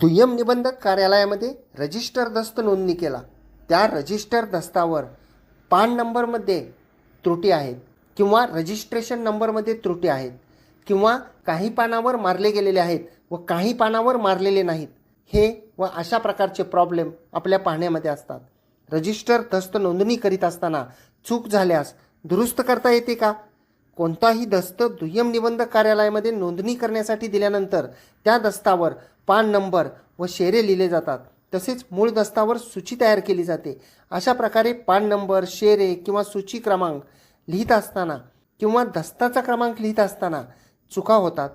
दुय्यम निबंधक कार्यालयामध्ये रजिस्टर दस्त नोंदणी केला. त्या रजिस्टर दस्तावर पान नंबरमध्ये त्रुटी आहेत किंवा रजिस्ट्रेशन नंबरमध्ये त्रुटी आहेत किंवा काही पानावर मारले गेलेले आहेत व काही पानावर मारलेले नाहीत. हे व अशा प्रकारचे प्रॉब्लेम आपल्या पाहण्यामध्ये असतात. रजिस्टर दस्त नोंदणी करीत असताना चूक झाल्यास दुरुस्त करता येते का? कोणताही दस्त दुय्यम निबंधक कार्यालयामध्ये नोंदणी करण्यासाठी दिल्यानंतर त्या दस्तावर पान नंबर व शेरे लिहिले जातात. तसेच मूळ दस्तावर सूची तयार केली जाते. अशा प्रकारे पान नंबर शेरे किंवा सूची क्रमांक लिहित असताना किंवा दस्ताचा क्रमांक लिहित असताना चुका होतात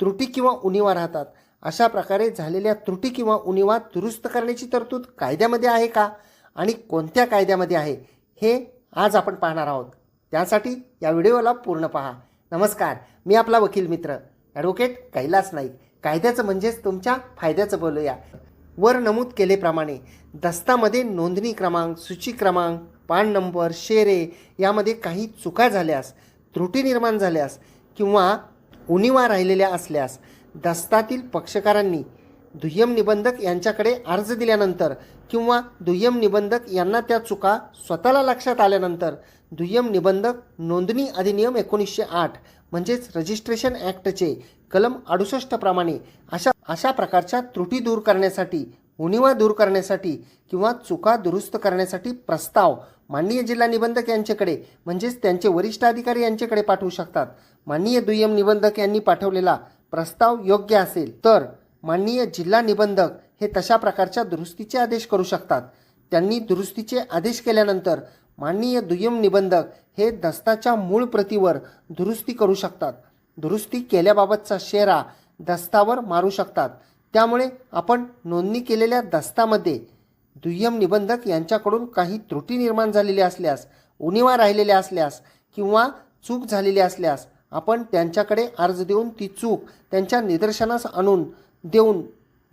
त्रुटी किंवा उणीवा राहतात. अशा प्रकारे झालेल्या त्रुटी किंवा उणीवा दुरुस्त करण्याची तरतूद कायद्यामध्ये आहे का? आणि कोणत्या कायद्यामध्ये आहे? हे आज आपण पाहणार आहोत. त्यासाठी या व्हिडिओला पूर्ण पहा. नमस्कार मी आपला वकील मित्र ॲडव्होकेट कैलास नाईक. कायद्याचं म्हणजेच तुमच्या फायद्याचं बोलूया. वर नमूद केलेप्रमाणे दस्तामध्ये नोंदणी क्रमांक सूची क्रमांक पान नंबर शेरे यामध्ये काही चुका झाल्यास त्रुटी निर्माण झाल्यास किंवा उणीवा राहिलेल्या असल्यास दस्तातील पक्षकारांनी दुय्यम निबंधक यांच्याकडे अर्ज दिल्यानंतर किंवा दुय्यम निबंधक यांना त्या चुका स्वतःला लक्षात आल्यानंतर दुय्यम निबंधक नोंदणी अधिनियम एकोणीसशे आठ म्हणजेच रजिस्ट्रेशन ॲक्टचे कलम अडुसष्ट प्रमाणे अशा अशा प्रकारच्या त्रुटी दूर करण्यासाठी उणिवा दूर करण्यासाठी किंवा चुका दुरुस्त करण्यासाठी प्रस्ताव माननीय जिल्हा निबंधक यांच्याकडे म्हणजेच त्यांचे वरिष्ठ अधिकारी यांच्याकडे पाठवू शकतात. माननीय दुय्यम निबंधक यांनी पाठवलेला प्रस्ताव योग्य असेल तर माननीय जिल्हा निबंधक हे तशा प्रकारच्या दुरुस्तीचे आदेश करू शकतात. त्यांनी दुरुस्तीचे आदेश केल्यानंतर माननीय दुय्यम निबंधक हे दस्ताच्या मूळ प्रतीवर दुरुस्ती करू शकतात. दुरुस्ती केल्याबाबतचा शेरा दस्तावर मारू शकतात. त्यामुळे आपण नोंदणी केलेल्या दस्तामध्ये दुय्यम निबंधक यांच्याकडून काही त्रुटी निर्माण झालेल्या असल्यास उणीवा राहिलेल्या असल्यास किंवा चूक झालेली असल्यास आपण त्यांच्याकडे अर्ज देऊन ती चूक त्यांच्या निदर्शनास आणून देऊन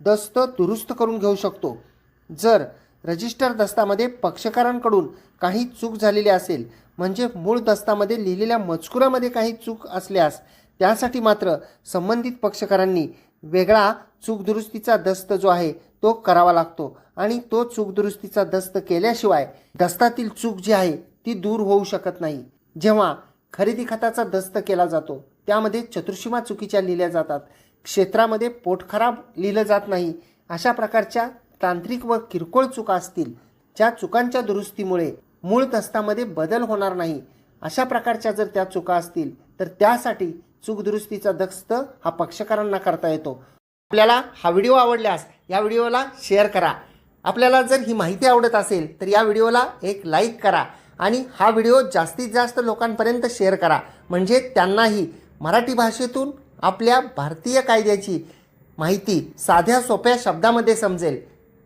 दस्त दुरुस्त करून घेऊ शकतो. जर रजिस्टर दस्तामध्ये पक्षकारांकडून काही चूक झालेली असेल म्हणजे मूळ दस्तामध्ये लिहिलेल्या मजकुरामध्ये काही चूक असल्यास त्यासाठी मात्र संबंधित पक्षकारांनी वेगळा चूक दुरुस्तीचा दस्त जो आहे तो करावा लागतो. आणि तो चूक दुरुस्तीचा दस्त केल्याशिवाय दस्तातील चूक जी आहे ती दूर होऊ शकत नाही. जेव्हा खरेदी खताचा दस्त केला जातो त्यामध्ये चतुर्शीमा चुकीच्या लिहिल्या जातात. क्षेत्रामध्ये पोट खराब लिहिलं जात नाही. अशा प्रकारच्या तांत्रिक व किरकोळ चुका असतील ज्या चुकांच्या दुरुस्तीमुळे मूळ दस्तामध्ये बदल होणार नाही. अशा प्रकारच्या जर त्या चुका असतील तर त्यासाठी चूकदुरुस्तीचा दस्त हा पक्षकारांना करता येतो. आपल्याला हा व्हिडिओ आवडल्यास या व्हिडिओला शेअर करा. आपल्याला जर ही माहिती आवडत असेल तर या व्हिडिओला एक लाईक करा आणि हा व्हिडिओ जास्तीत जास्त लोकांपर्यंत शेअर करा. म्हणजे त्यांनाही मराठी भाषेतून आपल्या भारतीय कायद्याची माहिती साध्या सोप्या शब्दामध्ये समजेल.